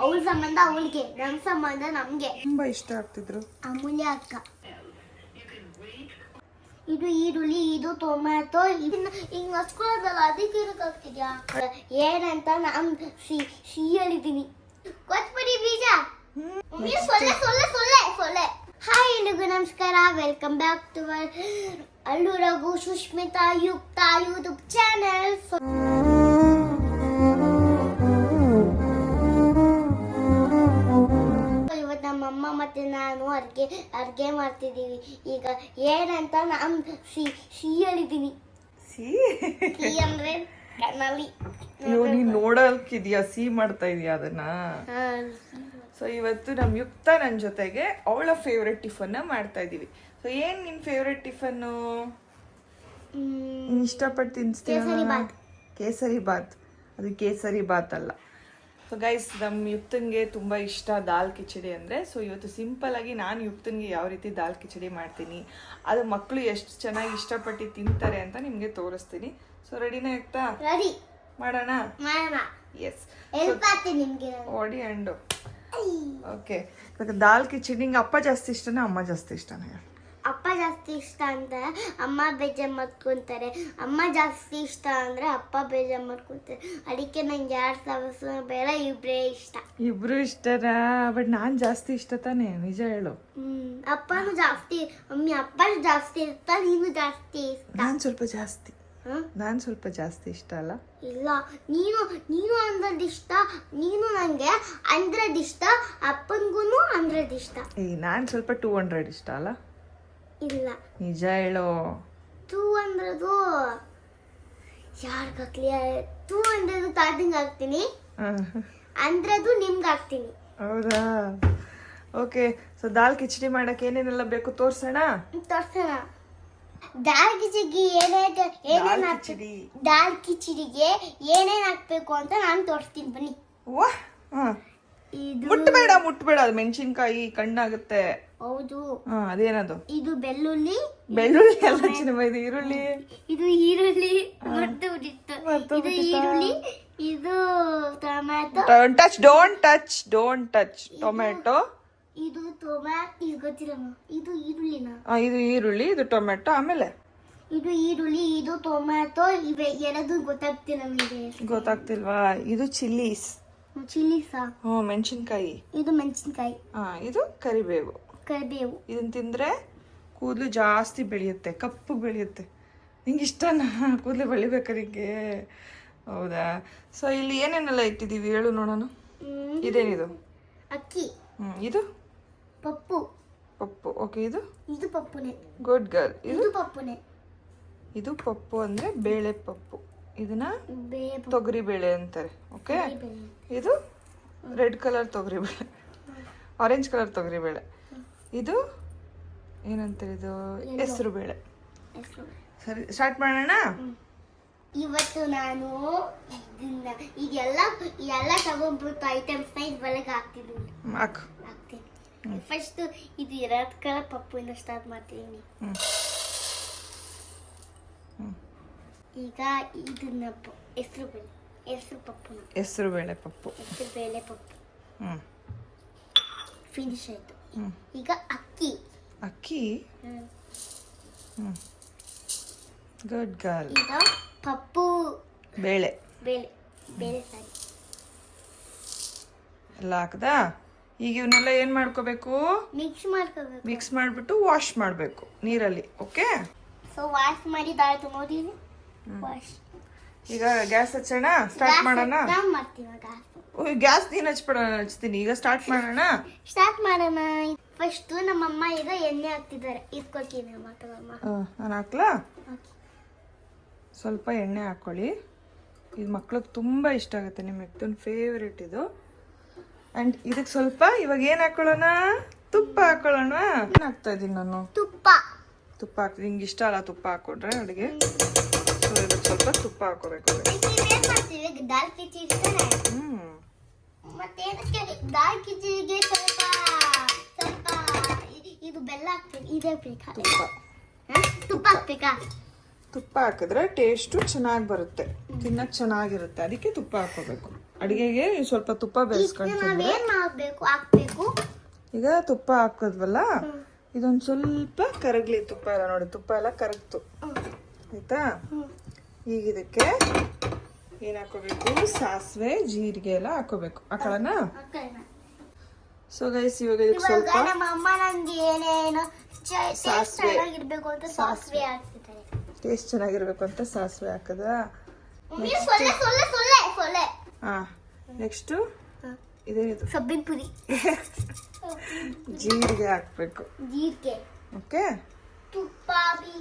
ಅವಳ ಸಂಬಂಧ ಅವಳಿಗೆ ನಮ್ ಸಂಬಂಧ ನಮ್ಗೆ. ತುಂಬಾ ಇಷ್ಟ ಆಗ್ತಿದ್ರು. ಅಮೂಲ್ಯ ಅಕ್ಕ. ಇದು ಈರುಳ್ಳಿ ಇದು ಟೊಮ್ಯಾಟೊ ಇದನ್ನ ಹಿಂಗ್ ಹಚ್ಕೊಳ್ಳೋದಲ್ಲ ಅದಕ್ಕೆ ಇರಕ್ಕಾಗ್ತಿದ್ಯಾ ಏನಂತ ನಾನು ಸಿ ಸಿ ಹೇಳಿದೀನಿ. ಕೊತ್ಬಿಡಿ ಬೀಜ. ಮಮ್ಮಿ, ಸೊಳ್ಳೆ ಸೊಳ್ಳೆ ಸೊಳ್ಳೆ ಸೊಳ್ಳೆ. ಹಾಯ್ ಎಲ್ರಿಗೂ ನಮಸ್ಕಾರ. ವೆಲ್ಕಮ್ ಬ್ಯಾಕ್ ಟು ಅಲ್ಲು ರಘು ಸುಷ್ಮಿತಾ ಯುಕ್ತ ಯೂಟ್ಯೂಬ್ ಚಾನೆಲ್ ಅಡ್ಗೆ ಅಡ್ಗೆ ಮಾಡ್ತಿದ್ದೀವಿ. ಈಗ ಏನಂತ ನಾನು ಸಿ ಸಿ ಹೇಳಿದ್ದೀನಿ ಸಿ? ಸಿ ಅಂದ್ರೆ ಕಣ್ಣಲ್ಲಿ ಅಯ್ಯೋ ನೀನ್ ನೋಡಲ್ಕಿದ್ಯಾ? ಸಿ ಮಾಡ್ತಾ ಇದೀಯಾ ಅದನ್ನ? ಸೊ ಇವತ್ತು ನಮ್ ಯುಕ್ತ ನನ್ ಜೊತೆಗೆ ಅವಳ ಫೇವ್ರೆಟ್ ಟಿಫನ್ ಮಾಡ್ತಾ ಇದೀವಿ. ಸೊ ಏನ್ ನಿನ್ ಫೇವ್ರೆಟ್ ಟಿಫನ್ನು ನೀನ್ ಇಷ್ಟಪಟ್ಟು ತಿನ್ಸ್ತೀಯ. ಕೇಸರಿ ಬಾತ್. ಅದು ಕೇಸರಿ ಬಾತ್ ಅಲ್ಲ. ಸೊ ಗೈಸ್ ನಮ್ಮ ಯುಕ್ತನ್ಗೆ ತುಂಬ ಇಷ್ಟ ದಾಲ್ ಕಿಚಡಿ ಅಂದರೆ. ಸೊ ಇವತ್ತು ಸಿಂಪಲ್ ಆಗಿ ನಾನು ಯುಕ್ತನ್ಗೆ ಯಾವ ರೀತಿ ದಾಲ್ ಕಿಚಡಿ ಮಾಡ್ತೀನಿ ಅದು ಮಕ್ಕಳು ಎಷ್ಟು ಚೆನ್ನಾಗಿ ಇಷ್ಟಪಟ್ಟು ತಿಂತಾರೆ ಅಂತ ನಿಮಗೆ ತೋರಿಸ್ತೀನಿ. ಸೊ ರೆಡಿನಾ ಯುಕ್ತ? ರೆಡಿ ಮಾಡೋಣ? ಎಸ್ ಒಡಿ ಆ್ಯಂಡು ಓಕೆ ದಾಲ್ ಕಿಚಡಿ ನಿಂಗೆ ಅಪ್ಪ ಜಾಸ್ತಿ ಇಷ್ಟನಾ ಅಮ್ಮ ಜಾಸ್ತಿ ಇಷ್ಟನಾ ಅಪ್ಪ ಜಾಸ್ತಿ ಇಷ್ಟ ಅಂತ ಅಮ್ಮ ಬೇಜ ಮಾಡ್ಕೊಂತಾರೆ. ಅಮ್ಮ ಜಾಸ್ತಿ ಇಷ್ಟ ಅಂದ್ರೆ ಅಪ್ಪ ಬೇಜ ಮಾಡ್ಕೊಂತಾರೆ. ಅದಕ್ಕೆ ನಂಗೆ ಯಾರು ಸವಸ ಬೇಡ ಇಬ್ರೇ ಇಷ್ಟ. ಇಬ್ರು ಇಷ್ಟರ ಬಟ್ ನಾನ್ ಜಾಸ್ತಿ ಇಷ್ಟ ತಾನೇ ನಿಜ ಹೇಳು. ಹ್ಮ್ ಅಪ್ಪನು ಜಾಸ್ತಿ ಮಮ್ಮಿ ಅಪ್ಪ ಜಾಸ್ತಿ ಇಷ್ಟ ನೀನು ಜಾಸ್ತಿ ಇಷ್ಟ ನಾನ್ ಸ್ವಲ್ಪ ಜಾಸ್ತಿ. ಹ? ನಾನ್ ಸ್ವಲ್ಪ ಜಾಸ್ತಿ ಇಷ್ಟ ಅಲ್ಲ? ಇಲ್ಲ ನೀನು ನೀನು ಅಂದ್ರದ್ದು ಇಷ್ಟ ನೀನು ನಂಗೆ ಅಂದ್ರದ್ದು ಇಷ್ಟ ಅಪ್ಪನಿಗೂ ಅಂದ್ರದ್ದು ಇಷ್ಟ. ಏ ನಾನ್ ಸ್ವಲ್ಪ ಟೂ ಹಂಡ್ರೆಡ್ ಇಷ್ಟ ಅಲ್ಲ? ಇಲ್ಲ. ನಿಜ ಹೇಳು. ತೂ ಅಂದ್ರದು. ಯಾರ್ಗ್ ಹಾಕ್ಲಿ ತೂ ಅಂದ್ರದು ತಾತಂಗ್ ಹಾಕ್ತೀನಿ. ಅಂದ್ರದು ನಿಮ್ಗೆ ಹಾಕ್ತೀನಿ. ಹೌದಾ? ಓಕೆ ಸೊ ದಾಲ್ ಕಿಚಡಿ ಮಾಡಕ್ ಏನೇನೆಲ್ಲ ಬೇಕು ತೋರ್ಸೋಣ? ತೋರ್ಸೋಣ. ದಾಲ್ ಕಿಚಡಿಗೆ ಏನೇನ್ ಏನೇನ್ ಕಿಚಡಿ. ದಾಲ್ ಕಿಚಡಿಗೆ ಏನೇನ್ ಹಾಕ್ಬೇಕು ಅಂತ ನಾನು ತೋರಿಸ್ತೀನಿ ಬನ್ನಿ. ಓ ಹಾ. ಇದು ಮುಟ್ಬೇಡ ಮುಟ್ಬೇಡ. ಅದು ಮೆಣಸಿನ್ಕಾಯಿ ಕಣ್ಣಾಗುತ್ತೆ. ಹೌದು. ಹಾ ಅದೇನದು? ಇದು ಬೆಳ್ಳುಳ್ಳಿ. ಬೆಳ್ಳುಳ್ಳಿ ಎಲ್ಲ ಚಿನ್ನಮ್ಮ ಇದು ಈರುಳ್ಳಿ. ಇದು ಈರುಳ್ಳಿ. ಮರ್ತು ಬಿಟ್ಟಿತ್ತು. ಮರ್ತು ಇದು ಈರುಳ್ಳಿ ಇದು tomato. Touch don't touch don't touch tomato ಇದು ಟೊಮ್ಯಾಟೊ. ಇದು ಇದು ಈರುಳ್ಳಿನ. ಇದು ಈರುಳ್ಳಿ ಇದು ಟೊಮೆಟೊ ಆಮೇಲೆ? ಇದು ಈರುಳ್ಳಿ ಇದು ಟೊಮ್ಯಾಟೊ ಇವೆ ಎರಡು ಗೊತ್ತಾಗ್ತಿಲ್ಲ ನಮಗೆ. ಗೊತ್ತಾಗ್ತಿಲ್ವಾ? ಇದು ಚಿಲ್ಲೀಸ್. ಚಿಲ್ಲಿ ಸಾ ಹ್ಞೂ ಮೆಣಸಿನ್ಕಾಯಿ. ಇದು ಮೆಣಸಿನ್ಕಾಯಿ. ಹಾ ಇದು ಕರಿಬೇವು. ಕರಿಬೇವು. ಇದನ್ನ ತಿಂದ್ರೆ ಕೂದಲು ಜಾಸ್ತಿ ಬೆಳೆಯುತ್ತೆ ಕಪ್ಪು ಬೆಳೆಯುತ್ತೆ. ನಿಂಗೆ ಇಷ್ಟನಾ? ಕೂದಲು ಬೆಳಿಬೇಕು ನಿಂಗೆ? ಹೌದಾ? ಸೊ ಇಲ್ಲಿ ಏನೇನೆಲ್ಲ ಇಟ್ಟಿದ್ದೀವಿ ಹೇಳು ನೋಡೋಣ. ಇದೇನಿದು? ಅಕ್ಕಿ. ಇದು? ಪಪ್ಪು. ಪಪ್ಪು. ಓಕೆ ಇದು? ಇದು ಪಪ್ಪುನೆ. ಗುಡ್ ಗರ್ಲ್ ಇದು? ಪಪ್ಪುನೆ. ಇದು ಪಪ್ಪು ಅಂದ್ರೆ ಬೇಳೆ ಪಪ್ಪು. ಇದನ್ನ ತೊಗರಿ ಬೇಳೆ ಅಂತಾರೆ. ಓಕೆ ಇದು? ರೆಡ್ ಕಲರ್ ತೊಗರಿ ಬೇಳೆ. ಆರೆಂಜ್ ಕಲರ್ ತೊಗರಿ ಬೇಳೆ. ಇದು ಏನಂತಾರೆ ಇದು? ಹೆಸರು ಬೇಳೆ. ಸರಿ ಸ್ಟಾರ್ಟ್ ಮಾಡೋಣ? ಇವತ್ತು ನಾನು ಇದನ್ನ ಇದೆಲ್ಲ ಎಲ್ಲ ತಗೊಂಡ್ಬಿಟ್ಟು ಐಟಮ್ಸ್ನ ಇದ್ರೊಳಗೆ ಹಾಕ್ತಿದ್ದೀನಿ ಹಾಕು. ಹಾಕ್ತೀನಿ. ಫಸ್ಟ್ ಇದು ಎರಡು ಕಲರ್ ಇನ್ನು ಸ್ಟಾರ್ಟ್ ಮಾಡ್ತೀನಿ. ಈಗ ಇದನ್ನ ಹೆಸರು ಬೇಳೆ ಹೆಸರು ಪಪ್ಪು ಹೆಸರು ಬೇಳೆ ಪಪ್ಪು. ಹೆಸರು ಬೇಳೆ ಪಪ್ಪು. ಹ್ಮ್. ಫಿನಿಶ್ ಆಯ್ತು. ಈಗ ಅಕ್ಕಿ. ಅಕ್ಕಿ. ಹ್ಮ್. ಗುಡ್ ಗರ್ಲ್ ಈಗ ಪಪ್ಪು. ಬೇಳೆ. ಬೇಳೆ. ಬೇಳೆ ಸಾರಿ. ಎಲ್ಲ ಹಾಕ್ದಾ? ಈಗ ಇವನ್ನೆಲ್ಲ ಏನ್ ಮಾಡ್ಕೋಬೇಕು? ಮಿಕ್ಸ್ ಮಾಡ್ಕೋಬೇಕು. ಮಿಕ್ಸ್ ಮಾಡಿಬಿಟ್ಟು ವಾಶ್ ಮಾಡಬೇಕು ನೀರಲ್ಲಿ ಓಕೆ ಸೊ ವಾಶ್ ಮಾಡಿದಾಯ್ತು ನೋಡಿ ವಾಶ್ ಈಗ ಗ್ಯಾಸ್ ಹಚ್ಚೋಣ? ಸ್ಟಾರ್ಟ್ ಮಾಡೋಣ? ಗ್ಯಾಸ್. ನೀನು ಹಚ್ಬಿಡೋಣ ಹಚ್ತೀನಿ. ಈಗ ಸ್ಟಾರ್ಟ್ ಮಾಡೋಣ? ಸ್ಟಾರ್ಟ್ ಮಾಡೋಣ. ಫಸ್ಟ್ ನಮ್ಮಮ್ಮ ಈಗ ಎಣ್ಣೆ ಹಾಕ್ತಿದ್ದಾರೆ. ಇದ್ಕೊಳ್ತೀನಿ ಮಾತಾಡಮ್ಮ. ನಾನು ಹಾಕ್ಲಾ? ಸ್ವಲ್ಪ ಎಣ್ಣೆ ಹಾಕ್ಕೊಳ್ಳಿ ಇದು ಮಕ್ಳಿಗೆ ತುಂಬ ಇಷ್ಟ ಆಗುತ್ತೆ. ನಿಮ್ಮ ಎತ್ತೊಂದು ಫೇವ್ರೇಟ್ ಇದು. ಆ್ಯಂಡ್ ಇದಕ್ಕೆ ಸ್ವಲ್ಪ ಇವಾಗ ಏನು ಹಾಕೊಳ್ಳೋಣ? ತುಪ್ಪ ಹಾಕೊಳ್ಳೋಣ? ಏನು ಹಾಕ್ತಾ ಇದ್ದೀನಿ ನಾನು? ತುಪ್ಪ. ತುಪ್ಪ ಹಾಕಿ ನಿಂಗೆ ಇಷ್ಟ ಅಲ್ಲ ತುಪ್ಪ ಹಾಕ್ಕೊಟ್ರೆ ಅಡುಗೆ? ಸ್ವಲ್ಪ ತುಪ್ಪ ಹಾಕೋಬೇಕು. ದಾಲ್ ಕಿಚಡಿಗೆ ಸ್ವಲ್ಪ ಸ್ವಲ್ಪ ಇದು ಬೆಲ್ಲ ಹಾಕ್ಬೇಕು. ಇದೇ ಬೇಕಾ ತುಪ್ಪ? ತುಪ್ಪ ಹಾಕ್ಬೇಕಾ? ತುಪ್ಪ ಹಾಕಿದ್ರೆ ಟೇಸ್ಟು ಚೆನ್ನಾಗಿ ಬರುತ್ತೆ. ತಿನ್ನಕ್ಕೆ ಚೆನ್ನಾಗಿರುತ್ತೆ. ಅದಕ್ಕೆ ತುಪ್ಪ ಹಾಕೋಬೇಕು. ಅಡಿಗೆಗೆ ಸ್ವಲ್ಪ ತುಪ್ಪ ಹಾಕ್ಬೇಕು? ಈಗ ತುಪ್ಪ ಹಾಕೋದ್ವಲ್ಲ? ಇದೊಂದು ಸ್ವಲ್ಪ ಕರಗ್ಲಿ ತುಪ್ಪ ಎಲ್ಲ ನೋಡಿ. ತುಪ್ಪ ಎಲ್ಲ ಕರಗ್ತು. ಆಯ್ತಾ? ಈಗ ಇದಕ್ಕೆ ಏನ್ ಹಾಕೋಬೇಕು ಸಾಸಿವೆ ಜೀರಿಗೆ ಎಲ್ಲ ಹಾಕೋಬೇಕು ಹಾಕೋಣ. ಸೊ ಗೈಸ್ ಇವಾಗ ಇದಕ್ಕೆ ಸ್ವಲ್ಪ ನಮ್ಮ ಅಮ್ಮ ನಂಗೆ ಏನೇನು ಸಾಸಿವೆ. ಚೆನ್ನಾಗಿರ್ಬೇಕು ಅಂತ ಸಾಸಿವೆ. ಹಾಕ್ತಿದ್ದಾರೆ. ಟೇಸ್ಟ್ ಚೆನ್ನಾಗಿರ್ಬೇಕು ಅಂತ ಸಾಸಿವೆ ಹಾಕದ. ಹಾ ನೆಕ್ಸ್ಟ್ ಇದೇನಿದು ಸಬ್ಬಿನ ಪುರಿ ಜೀರಿಗೆ ಹಾಕ್ಬೇಕು. ಜೀರಿಗೆ. ಓಕೆ ತುಪ್ಪ ಬಿ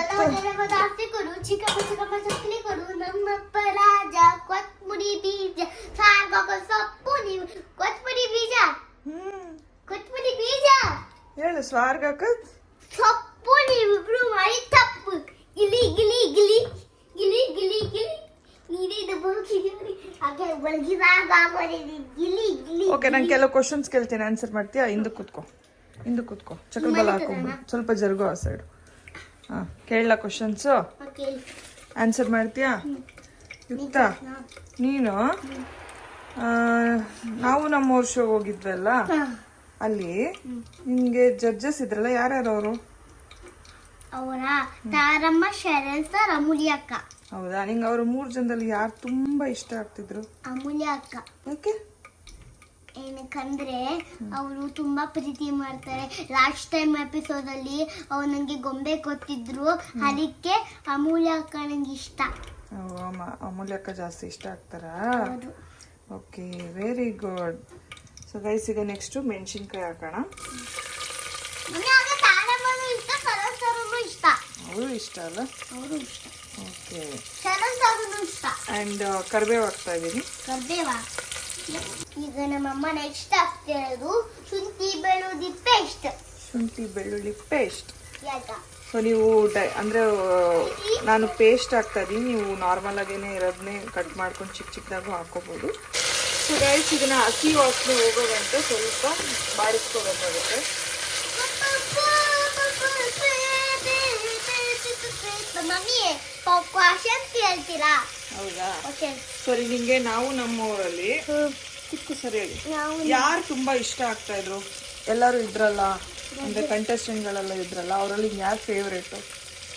ಎಲ್ಲ ಜಾಸ್ತಿ ಕೊಡು. ಚಿಕ್ಕ ಚಿಕ್ಕಮ್ಮ ಚಕ್ಕಲಿ ಕೊಡು. ನಮ್ಮಪ್ಪ ರಾಜ ಕೊತ್ಮುಡಿ ಬೀಜ. ಸಾರ್ಗಾಕ ಸೊಪ್ಪು ನೀವು. ಕೊತ್ಮುಡಿ ಬೀಜ? ಹ್ಮ್. ಕೊತ್ಮುರಿ ಬೀಜ? ಹೇಳು ಸ್ವಾರ್ಗ ಹಾಕದ್ ಸೊಪ್ಪು ನೀವಿಬ್ರು ಮಾಡಿ ತಪ್ಪು. ಗಿಲಿ ಗಿಲಿ ಗಿಲಿ. ಗಿಲಿ ಗಿಲಿ ಗಿಲಿ. ನೀನೇ ಇದು ಬೋಕಿದ್ರಿ ಹಾಗೆ ಬೆಳಗಿದಾಗ ಗಿಲಿ ಗಿಲಿ ಓಕೆ ನಾನು ಕೆಲವು ಕ್ವಶನ್ಸ್ ಕೇಳ್ತೀನಿ. ಆನ್ಸರ್ ಮಾಡ್ತೀಯಾ? ಹಿಂದಕ್ಕೆ ಕೂತ್ಕೋ. ಹಿಂದಕ್ಕೆ ಕೂತ್ಕೋ. ಚಕ್ರ ಬಲ ಹಾಕೊಂಡ್ಬಿಡು ಸ್ವಲ್ಪ ಜರುಗೋ ಆ ಸೈಡು ಹಾಂ ಕೇಳಲ್ಲ ಕ್ವಶನ್ಸು ಆನ್ಸರ್ ಮಾಡ್ತೀಯಾ? ಯುಕ್ತ? ನೀನು? ನಾವು ನಮ್ಮ ಶೋ ಹೋಗಿದ್ವಲ್ಲ? ಅಲ್ಲಿ ನಿಮಗೆ ಜಡ್ಜಸ್ ಇದ್ರಲ್ಲ ಯಾರ್ಯಾರು ಅವರು ಅವರ ತಾರಮ್ಮ ಶರಣ್ ಸರ್ ಅಮೂಲ್ಯ ಅಕ್ಕ. ಹೌದಾ? ನಿಂಗೆ ಅವರು ಮೂರು ಜನದಲ್ಲಿ ಯಾರು ತುಂಬಾ ಇಷ್ಟ ಆಗ್ತಿದ್ರು? ಅಮೂಲ್ಯ ಅಕ್ಕ. ಯಾಕೆ? ಏನಕ್ಕಂದ್ರೆ ಅವರು ತುಂಬಾ ಪ್ರೀತಿ ಮಾಡ್ತಾರೆ. ಲಾಸ್ಟ್ ಟೈಮ್ ಎಪಿಸೋಡ್ ಅಲ್ಲಿ ಅವ್ರು ನಂಗೆ ಗೊಂಬೆ ಕೊಟ್ಟಿದ್ರು. ಅದಕ್ಕೆ ಅಮೂಲ್ಯ ಅಕ್ಕ ನಂಗೆ ಇಷ್ಟ. ಅಮೂಲ್ಯ ಅಕ್ಕ ಜಾಸ್ತಿ ಇಷ್ಟ ಆಗ್ತಾರ? Okay very good so guys ಈಗ ನೆಕ್ಸ್ಟ್ ಮೆಣಸಿನ್ಕಾಯಿ ಹಾಕೋಣ. ಅವರು ಇಷ್ಟ ಅಲ್ಲ? ಅವರು ಇಷ್ಟ. ಓಕೆ. ಇಷ್ಟ. ಅಂಡ್ ಕರ್ಬೇವು ಹಾಕ್ತಾ ಇದ್ದೀನಿ. ಕರ್ಬೇವ. ಈಗ ನಮ್ಮಮ್ಮ ನೆಕ್ಸ್ಟ್ ಹಾಕ್ತಿರೋದು ಶುಂಠಿ ಬೆಳ್ಳುಳ್ಳಿ ಪೇಸ್ಟ್ ಶುಂಠಿ ಬೆಳ್ಳುಳ್ಳಿ ಪೇಸ್ಟ್ ಯಾಕ? ಸೊ ನೀವು ಡೈ ಅಂದರೆ ನಾನು ಪೇಸ್ಟ್ ಹಾಕ್ತಾ ಇದ್ದೀನಿ. ನೀವು ನಾರ್ಮಲ್ ಆಗೇನೆ ಇರೋದನ್ನೇ ಕಟ್ ಮಾಡ್ಕೊಂಡು ಚಿಕ್ಕ ಚಿಕ್ಕದಾಗೂ ಹಾಕೋಬೋದು. ಸೊ ಗೈಸ್ ಇದನ್ನ ಹಸಿ ವಾಸನೆ ಹೋಗೋದಂತೆ ಸ್ವಲ್ಪ ಬಾಡಿಸ್ಕೋಬೇಕಾಗುತ್ತೆ ಕ್ವಾಶನ್ ಕೇಳ್ತೀರಾ? ಹೌದಾ? ಓಕೆ ಸರಿ ನಿಂಗೆ ನಾವು ನಮ್ಮೂರಲ್ಲಿ ಚಿಕ್ಕ ಸರಿ ಹೇಳಿ. ನಾವು ಯಾರು ತುಂಬಾ ಇಷ್ಟ ಆಗ್ತಾ ಇದ್ರು? ಎಲ್ಲರೂ ಇದ್ರಲ್ಲ? ಅಂದ್ರೆ ಕಂಟೆಸ್ಟೆಂಟ್ಗಳೆಲ್ಲ ಇದ್ರಲ್ಲ ಅವರಲ್ಲಿ ಯಾರು favourite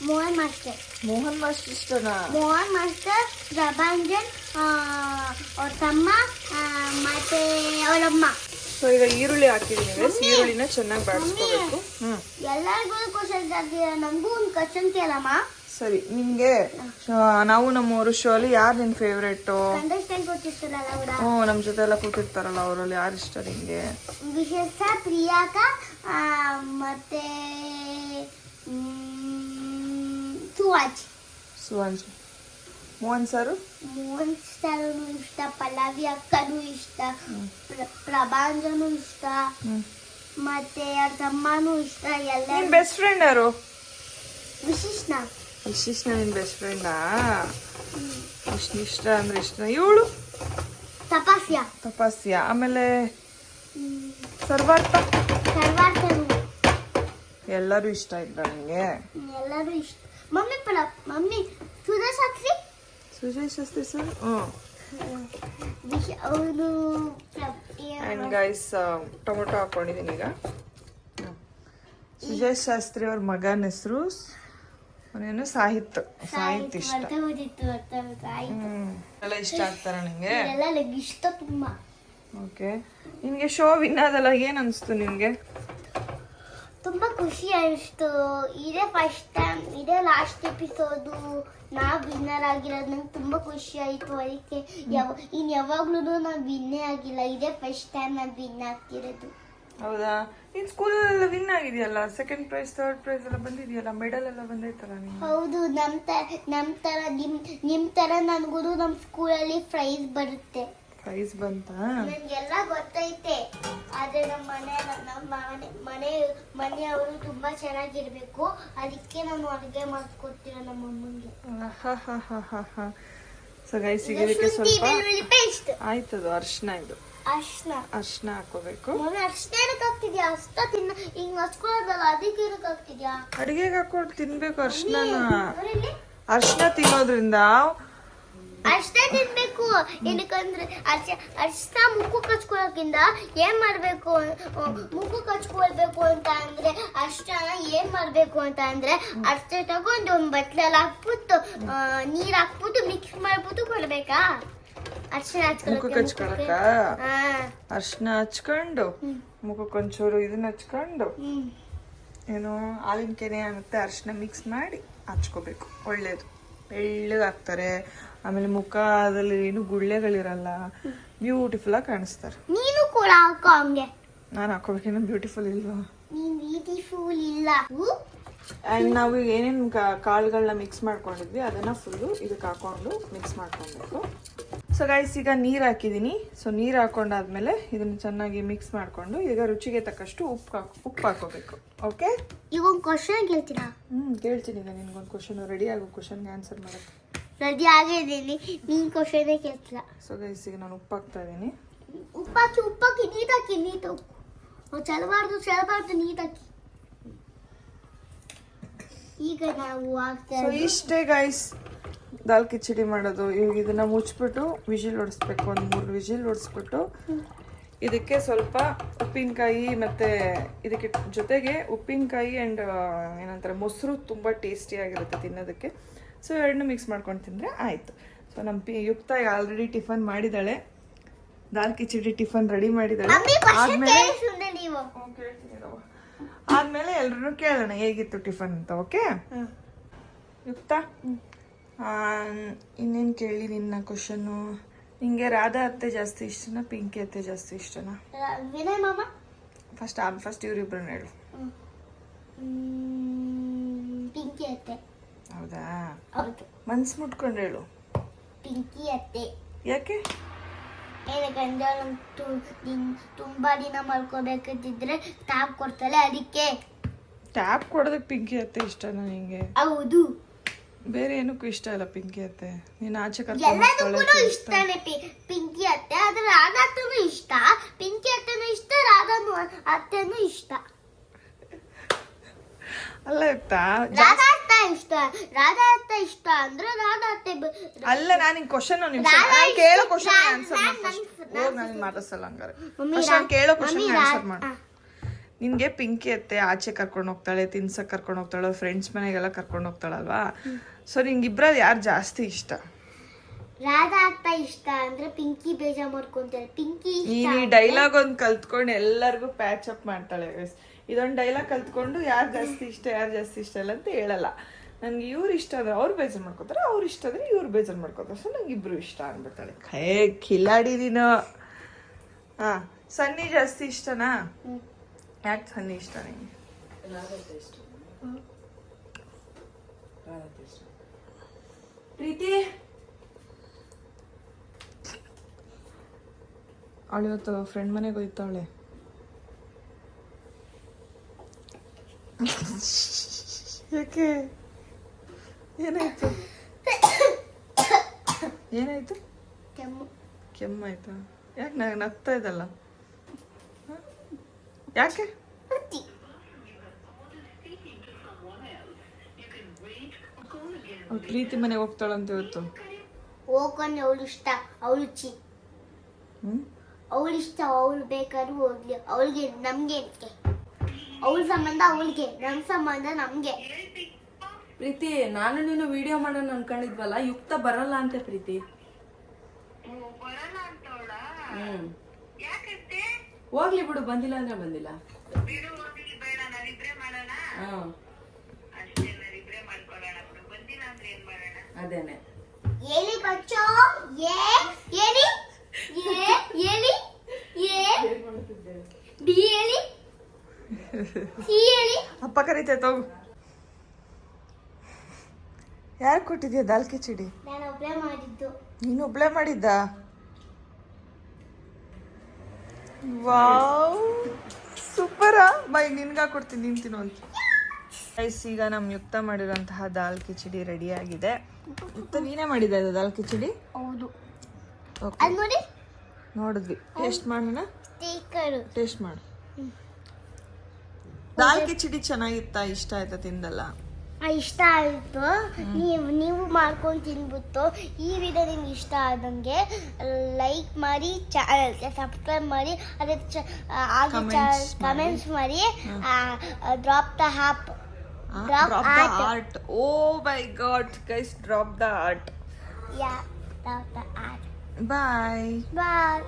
Mohan master. Mohan master ಇಷ್ಟನಾ? ಮೋಹನ್ ಮಾಸ್ಟರ್ ಪ್ರಭಂಜನ್ ಅವ್ರ ತಮ್ಮ ಆ, ಮತ್ತೆ ಅವಳಮ್ಮ. ಸೊ ಈಗ ಈರುಳ್ಳಿ ಹಾಕಿದೀನಿ. ಈರುಳ್ಳಿನ ಚೆನ್ನಾಗಿ ಬಾಡಿಸ್ಕೋಬೇಕು. ಹ್ಮ್. ಎಲ್ಲರಿಗೂ ಕ್ವಶನ್ ನನಗೂ ಒಂದು ಕ್ವಶನ್ ಕೇಳಮ್ಮ. ಸರಿ ನಿಮಗೆ ನಾವು ನಮ್ಮೂರು ಶೋ ಅಲ್ಲಿ ಯಾರು ನಿನ್ ಫೇವ್ರೇಟು ಹ್ಞೂ ನಮ್ಮ ಜೊತೆ ಎಲ್ಲ ಕೂತಿರ್ತಾರಲ್ಲ ಅವರಲ್ಲಿ ಯಾರು ಇಷ್ಟ ನಿಮಗೆ ವಿಶೇಷ ಪ್ರಿಯಾಕ ಮತ್ತೆ ಸುವಾಜ್ ಸುವಾಂಜ್ ಮೋಹನ್ ಸರು ಮೋಹನ್ ಸರ್ನು ಇಷ್ಟ ಪಲ್ಲವಿ ಅಕ್ಕನೂ ಇಷ್ಟ ಪ್ರ- ಪ್ರಭಾಂಜನು ಇಷ್ಟ ಮತ್ತೆ ಅವ್ರ ತಮ್ಮನೂ ಇಷ್ಟ ಎಲ್ಲ ಬೆಸ್ಟ್ ಫ್ರೆಂಡ್ ಯಾರು? ವಿಶಿಷ್ಟ ವಿಶಿಷ್ಟ ನಿನ್ ಬೆಸ್ಟ್ ಫ್ರೆಂಡಾ ಇಷ್ಟ ಇಷ್ಟ ಅಂದ್ರೆ ಇಷ್ಟ. ಇವಳು ತಪಾಸ್ಯ. ತಪಾಸ್ಯ. ಆಮೇಲೆ ಸರ್ವಾರ್ಥ? ಸರ್ವಾರ್ಥನು ಎಲ್ಲರೂ ಇಷ್ಟ ಇದ್ದ ನಿಮಗೆ ಎಲ್ಲರೂ ಇಷ್ಟ. ಮಮ್ಮಿ ಪಡ ಮಮ್ಮಿ ಸುಜಯ್ ಶಾಸ್ತ್ರಿ? ಸುಜಯ್ ಶಾಸ್ತ್ರಿ ಸರ್ ಹ್ಞೂ ಅವನು ಆ್ಯಂಡ್ ಗೈಸ್ ಟೊಮೊಟೊ ಹಾಕೊಂಡಿದ್ದೀನಿ ಈಗ. ಸುಜಯ್ ಶಾಸ್ತ್ರಿ ಅವ್ರ ಮಗನ ಹೆಸರು ಅವನೇನು ಸಾಹಿತ್ಯ ಸಾಹಿತ್ಯ ಇಷ್ಟ ಎಲ್ಲ ಇಷ್ಟ ಆಗ್ತಾರ ನಿಂಗೆ? ಎಲ್ಲ ನಂಗೆ ಇಷ್ಟ ತುಂಬಾ. ಓಕೆ. ನಿನ್ಗೆ ಶೋ ವಿನ್ ಆದಲ್ಲ ಏನ್ ಅನ್ಸ್ತು ನಿನ್ಗೆ? ತುಂಬಾ ಖುಷಿ ಆಯಿತು ಇದೇ ಫಸ್ಟ್ ಟೈಮ್ ಇದೇ ಲಾಸ್ಟ್ ಎಪಿಸೋಡು ನಾ ವಿನ್ನರ್ ಆಗಿರೋದು ನಂಗೆ ತುಂಬಾ ಖುಷಿ ಆಯಿತು. ಅದಕ್ಕೆ ಯಾವ ಇನ್ನು ಯಾವಾಗ್ಲೂ ನಾನು ವಿನ್ನೇ ಆಗಿಲ್ಲ. ಇದೇ ಫಸ್ಟ್ ಟೈಮ್ ನಾನು ವಿನ್ ಆಗ್ತಿರೋದು. ಹೌದಾ? ನೀನ್ ಎಲ್ಲ ವಿನ್ ಆಗಿದೆಯಲ್ಲ? ಸೆಕೆಂಡ್ ಪ್ರೈಸ್ ಥರ್ಡ್ ಪ್ರೈಸ್ ಎಲ್ಲ ಬಂದಿದೆಯಲ್ಲ? ಮೆಡಲ್ ಎಲ್ಲ ಬಂದೈತಲ್ಲ ನೀನು ಹೌದು ನಮ್ಮ ತರ ನಮ್ಮ ತರ ನಿಮ್ ನಿಮ್ ತರ ನನಗೂ ನಮ್ಮ ಸ್ಕೂಲಲ್ಲಿ ಪ್ರೈಸ್ ಬರುತ್ತೆ. ಪ್ರೈಸ್ ಬಂತ? ನನಗೆಲ್ಲ ಗೊತ್ತೈತೆ. ಆದ್ರೆ ನಮ್ಮ ಮನೆ ನಮ್ಮ ಮನೆ ಮನೆ ಮನೆಯವರು ತುಂಬಾ ಚೆನ್ನಾಗಿರ್ಬೇಕು. ಅದಕ್ಕೆ ನಾನು ಅಡುಗೆ ಮಾಡ್ಕೊಡ್ತೀರ ನಮ್ಮ ಅಮ್ಮಂಗೆ. ಸೊ ಗೈಸ್ ಈಗ ಇದಕ್ಕೆ ಸ್ವಲ್ಪ ಆಯ್ತದು ಅರ್ಶಿನ ಇದು. ಅರ್ಶನ ಅರ್ಶಿನ ಹಾಕೋಬೇಕು ಅಡಿಗೆಗೆ ಹಾಕೊಂಡು ತಿನ್ಬೇಕು ಅರ್ಶಿನ ಅಷ್ಟ ಅರ್ಶಿನ ತಿನ್ನೋದ್ರಿಂದ ಅಷ್ಟೇ ತಿನ್ಬೇಕು. ಏನಕ್ಕಂದ್ರೆ ಅರ್ಶ ಅರ್ಶಿನ ಮುಕ್ಕು ಕಚ್ಕೊಳಕಿಂದ ಏನ್ ಮಾಡ್ಬೇಕು ಮುಖ ಮುಕ್ಕು ಕಚ್ಕೊಳ್ಬೇಕು ಅಂತ ಅಂದ್ರೆ ಅರ್ಶನ ಏನ್ ಮಾಡ್ಬೇಕು ಅಂತ ಅಂದ್ರೆ ಅರ್ಶ ತಗೊಂಡು ಒಂದ್ ಬಟ್ಲಲ್ಲಿ ಹಾಕ್ಬಿಟ್ಟು ನೀರ್ ಹಾಕ್ಬಿಟ್ಟು ಮಿಕ್ಸ್ ಮಾಡ್ಬಿಟ್ಟು ಕೊಡ್ಬೇಕಾ? ಅರ್ಶನ ಹಚ್ಕೊಳಕ ಅರ್ಶನ ಹಚ್ಕೊಂಡು ಮುಖಕ್ಕೆ ಒಂಚೂರು ಇದನ್ನ ಹಚ್ಕೊಂಡು ಏನು ಹಾಲಿನ ಕೆನೆ ಆಗುತ್ತೆ ಅರ್ಶನ ಮಿಕ್ಸ್ ಮಾಡಿ ಹಚ್ಕೋಬೇಕು. ಒಳ್ಳೇದು. ಬೆಳ್ಳಗಾಗ್ತಾರೆ. ಆಮೇಲೆ ಮುಖದಲ್ಲಿ ಏನು ಗುಳ್ಳೆಗಳಿರಲ್ಲ ಬ್ಯೂಟಿಫುಲ್ ಆಗಿ ಕಾಣಿಸ್ತಾರೆ. ನೀನು ಕೂಡ ಹಾಕೋ ಹಂಗೆ. ನಾನು ಹಾಕೋಬೇಕೇನು ಬ್ಯೂಟಿಫುಲ್ ಇಲ್ವಾ? ನೀನು ಬ್ಯೂಟಿಫುಲ್ ಇಲ್ಲ? ಆ್ಯಂಡ್ ನಾವು ಏನೇನು ಕಾಳುಗಳನ್ನ ಮಿಕ್ಸ್ ಮಾಡ್ಕೊಂಡಿದ್ವಿ ಅದನ್ನ ಫುಲ್ಲು ಇದಕ್ಕೆ ಹಾಕೊಂಡು ಮಿಕ್ಸ್ ಮಾಡ್ಕೊಬೇಕು. ಸೊ ಗೈಸ್ ಈಗ ನೀರು ಹಾಕಿದ್ದೀನಿ ಸೊ ನೀರು ಹಾಕೊಂಡಾದ್ಮೇಲೆ ಇದನ್ನು ಚೆನ್ನಾಗಿ ಮಿಕ್ಸ್ ಮಾಡಿಕೊಂಡು ಈಗ ರುಚಿಗೆ ತಕ್ಕಷ್ಟು ಉಪ್ಪು ಹಾಕಿ ಉಪ್ಪು ಹಾಕೋಬೇಕು. ಓಕೆ ಈಗ ಒಂದು ಕ್ವಶನ್ ಕೇಳ್ತೀರಾ? ಹ್ಞೂ ಕೇಳ್ತೀನಿ ಈಗ ನಿನ್ಗೊಂದು ಕ್ವಶನ್ ರೆಡಿ ಆಗೋ ಕ್ವಶನ್ಗೆ ಆನ್ಸರ್ ಮಾಡೋಕ್ಕೆ. ರೆಡಿ ಆಗಿದ್ದೀನಿ ನೀನು ಕ್ವಶನೇ ಕೇಳ್ತಿಲ್ಲ ಸೊ ಗೈಸ್ ಈಗ ನಾನು ಉಪ್ಪು ಹಾಕ್ತಾ ಇದ್ದೀನಿ. ಉಪ್ಪಾಕಿ ಉಪ್ಪಾಕಿ ನೀಟಾಕಿ ನೀಟು ಚಲಬಾರ್ದು ಚಲಬಾರ್ದು ಹಾಕಿ. ಈಗ ನಾವು ಹಾಕ್ತಾ ಸೊ ಇಷ್ಟೇ ಗೈಸ್ ದಾಲ್ ಕಿಚಡಿ ಮಾಡೋದು ಇವಾಗ ಇದನ್ನ ಮುಚ್ಚಿಬಿಟ್ಟು ವಿಜಿಲ್ ಹೊಡಿಸ್ಬೇಕು ಒಂದು ಮೂರು ವಿಜಿಲ್ ಹೊಡಿಸ್ಬಿಟ್ಟು ಇದಕ್ಕೆ ಸ್ವಲ್ಪ ಉಪ್ಪಿನಕಾಯಿ ಮತ್ತು ಇದಕ್ಕೆ ಜೊತೆಗೆ ಉಪ್ಪಿನಕಾಯಿ ಆ್ಯಂಡ್ ಏನಂತಾರೆ ಮೊಸರು ತುಂಬ ಟೇಸ್ಟಿಯಾಗಿರುತ್ತೆ ತಿನ್ನೋದಕ್ಕೆ. ಸೊ ಎರಡನ್ನೂ ಮಿಕ್ಸ್ ಮಾಡ್ಕೊಂಡು ತಿಂದರೆ ಆಯಿತು. ಸೊ ನಮ್ಮ ಪಿ ಯುಕ್ತ ಆಲ್ರೆಡಿ ಟಿಫನ್ ಮಾಡಿದ್ದಾಳೆ. ದಾಲ್ ಕಿಚಡಿ ಟಿಫನ್ ರೆಡಿ ಮಾಡಿದ್ದಾಳೆ. ಆದಮೇಲೆ ಆದಮೇಲೆ ಎಲ್ರೂ ಕೇಳೋಣ ಹೇಗಿತ್ತು ಟಿಫನ್ ಅಂತ ಓಕೆ? ಯುಕ್ತ? ಇನ್ನೇನು ಕೇಳಿ ನಿನ್ನ ಕ್ವಶನ್ನು ನಿಂಗೆ ರಾಧಾ ಅತ್ತೆ ಜಾಸ್ತಿ ಇಷ್ಟನಾ ಪಿಂಕಿ ಅತ್ತೆ ಜಾಸ್ತಿ ಇಷ್ಟನಾ? ವಿನಯ್ ಮಾಮ? ಫಸ್ಟ್ ಆ ಫಸ್ಟ್ ಇವ್ರಿಬ್ರನ್ನ ಹೇಳು. ಪಿಂಕಿ ಅತ್ತೆ. ಹೌದಾ? ಹೌದು. ಮನ್ಸು ಮುಟ್ಕೊಂಡು ಹೇಳು. ಪಿಂಕಿ ಅತ್ತೆ. ಯಾಕೆ? ಏನಕ್ಕಂದ್ರೆ ತುಂಬಾ ದಿನ ಮಲ್ಕೋಬೇಕಂತಿದ್ರೆ ಟ್ಯಾಪ್ ಕೊಡ್ತಾಳೆ ಅದಕ್ಕೆ. ಟ್ಯಾಪ್ ಕೊಡೋದಕ್ಕೆ ಪಿಂಕಿ ಅತ್ತೆ ಇಷ್ಟನಾ ನಿಂಗೆ? ಹೌದು. ಬೇರೆ ಏನಕ್ಕೂ ಇಷ್ಟ ಇಲ್ಲ ಪಿಂಕಿ ಅತ್ತೆ. ನೀನು ಆಚೆ ಕರ್ಕೊಂಡು ಎಲ್ಲದಕ್ಕೂ ಇಷ್ಟನೇ. ಪಿಂಕಿ ಅತ್ತೆ ಆದ್ರೆ ರಾಧಾ ಅತ್ತೆನೂ ಇಷ್ಟ. ಪಿಂಕಿ ಅತ್ತೆನೂ ಇಷ್ಟ ರಾಧಾನು ಅತ್ತೆನೂ ಇಷ್ಟ. ಅಲ್ಲ ಯುಕ್ತ ರಾಧಾ ಅತ್ತ ಇಷ್ಟ. ರಾಧಾ ಅತ್ತೆ ಇಷ್ಟ ಅಂದ್ರೆ ರಾಧಾ ಅತ್ತೆ ಅಲ್ಲ ನಾನು ನಿನ್ ಕ್ವಶನ್ ನಿಮಿಷ. ಕೇಳೋ ಕ್ವಶನ್ ಆನ್ಸರ್ ಮಾಡು ನಾನು ಮಾತಾಡ್ಸಲ್ಲ ಹಂಗಾರೆ. ಕೇಳೋ ಕ್ವಶನ್ ಆನ್ಸರ್ ಮಾಡು. ನಿನ್ಗೆ ಪಿಂಕಿ ಅತ್ತೆ ಆಚೆ ಕರ್ಕೊಂಡು ಹೋಗ್ತಾಳೆ ತಿನ್ಸಕ್ ಕರ್ಕೊಂಡು ಹೋಗ್ತಾಳೆ ಫ್ರೆಂಡ್ಸ್ ಮನೆಗೆಲ್ಲ ಕರ್ಕೊಂಡು ಹೋಗ್ತಾಳಲ್ವಾ? ಸೊ ನಿಂಗೆ ಇಬ್ಬರಲ್ಲಿ ಯಾರು ಜಾಸ್ತಿ ಇಷ್ಟ? ರಾಧಾ ಅತ್ತ ಇಷ್ಟ ಅಂದ್ರೆ ಪಿಂಕಿ ಬೇಜಾರ್ ಮಾಡ್ಕೊಂತಾರೆ ಪಿಂಕಿ ನೀನ್ ಈ ಡೈಲಾಗ್ ಒಂದ್ ಕಲ್ತ್ಕೊಂಡು ಎಲ್ಲರಿಗೂ ಪ್ಯಾಚ್ ಅಪ್ ಮಾಡ್ತಾಳೆ. ಇದೊಂದು ಇದೊಂದ್ ಡೈಲಾಗ್ ಕಲ್ತ್ಕೊಂಡು ಯಾರು ಜಾಸ್ತಿ ಇಷ್ಟ ಯಾರು ಜಾಸ್ತಿ ಇಷ್ಟ ಇಲ್ಲ ಅಂತ ಹೇಳಲ್ಲ. ನನ್ಗೆ ಇವ್ರು ಇಷ್ಟ ಆದ್ರೆ ಅವ್ರು ಬೇಜಾರ್ ಮಾಡ್ಕೋತಾರೆ ಅವ್ರು ಇಷ್ಟ ಆದ್ರೆ ಇವ್ರು ಬೇಜಾರ್ ಮಾಡ್ಕೋತಾರೆ. ಸೊ ನಂಗೆ ಇಬ್ರು ಇಷ್ಟ ಅನ್ಬಿಡ್ತಾಳೆ ಹೇ ಕಿಲಾಡಿ ನೀನು. ಹಾ ಸನ್ನಿ ಜಾಸ್ತಿ ಇಷ್ಟನಾ. ಯಾಕೆ ಸನ್ನಿ ಇಷ್ಟ ನಿಂಗೆ ಪ್ರೀತಿ ಅವಳು ಇವತ್ತು ಫ್ರೆಂಡ್ ಮನೆಗೆ ಹೋಯ್ತಾವಳೆ. ಯಾಕೆ? ಏನಾಯ್ತು? ಏನಾಯ್ತು? ಕೆಮ್ಮು. ಕೆಮ್ಮಾಯ್ತಾ ಯಾಕೆ ನಾ ನಗ್ತಾ ಇದ್ದಲ್ಲ? ಯಾಕೆ ಪ್ರೀತಿ ಮನೆಗೆ ಹೋಗ್ತಾಳಂತ ಇವತ್ತು ಹೋಗ್ಕೊಂಡು ಅವಳು ಇಷ್ಟ ಅವಳು ಚಿ ಅವಳು ಇಷ್ಟ ಅವಳು ಬೇಕಾದ್ರೂ ಹೋಗ್ಲಿ ಅವಳಿಗೆ ನಮ್ಗೆ ಏನಕ್ಕೆ ಅವಳ ಸಂಬಂಧ ಅವಳಿಗೆ ನಮ್ಮ ಸಂಬಂಧ ನಮ್ಗೆ ಪ್ರೀತಿ ನಾನು ನೀನು ವಿಡಿಯೋ ಮಾಡೋಣ ಅನ್ಕೊಂಡಿದ್ವಲ್ಲ ಯುಕ್ತ ಬರಲ್ಲ ಅಂತೆ ಪ್ರೀತಿ. ಹ್ಮ್. ಹೋಗ್ಲಿ ಬಿಡು ಬಂದಿಲ್ಲ ಅಂದ್ರೆ ಬಂದಿಲ್ಲ. ಅದೇನೆ. ಹೇಳಿ ಬಚ್ಚೋ ಏ ಹೇಳಿ ಏ ಹೇಳಿ ಏ ಡಿ ಹೇಳಿ ಸಿ ಹೇಳಿ ಅಪ್ಪ ಕರೀತೆ ತಗೋ. ಯಾರು ಕೊಟ್ಟಿದ್ಯಾ ದಾಲ್ ಕಿಚಡಿ ನಾನು ಒಬ್ಳೆ ಮಾಡಿದ್ದು. ನೀನು ಒಬ್ಳೆ ಮಾಡಿದ್ದ? ವಾವ್. ಸೂಪರಾ. ಬೈ ನಿನ್ಗ ಕೊಡ್ತೀನಿ ನೀನ್ ತಿನ್ನು ಅಂತ. ಗೈಸ್ ಈಗ ನಮ್ಮ ಯುಕ್ತ ಮಾಡಿರುವಂತಹ ದಾಲ್ ಕಿಚಡಿ ರೆಡಿ ಆಗಿದೆ. ಯುಕ್ತ ನೀನೇ ಮಾಡಿದ ಇದು ದಾಲ್ ಕಿಚಡಿ? ಹೌದು. ನೋಡಿ. ನೋಡಿದ್ವಿ. ಟೇಸ್ಟ್ ಮಾಡೋಣ? ಟೇಸ್ಟ್ ಮಾಡು. ದಾಲ್ ಕಿಚಡಿ ಚೆನ್ನಾಗಿತ್ತಾ? ಇಷ್ಟ ಆಯ್ತಾ ತಿಂದಲ್ಲ? ಇಷ್ಟ ಆಯಿತು ನೀವು ನೀವು ಮಾಡ್ಕೊಂಡು ತಿನ್ಬಿಟ್ಟು ಈ ವಿಡಿಯೋ ನಿಮ್ಗೆ ಇಷ್ಟ ಆದಂಗೆ ಲೈಕ್ ಮಾಡಿ ಚಾನಲ್ಗೆ ಸಬ್ಸ್ಕ್ರೈಬ್ ಮಾಡಿ ಅದೇ ಚ ಹಾಗೆ Comments ಕಮೆಂಟ್ಸ್ ಮಾಡಿ drop the app Drop drop the art. Art oh my god guys drop the art yeah drop the art bye bye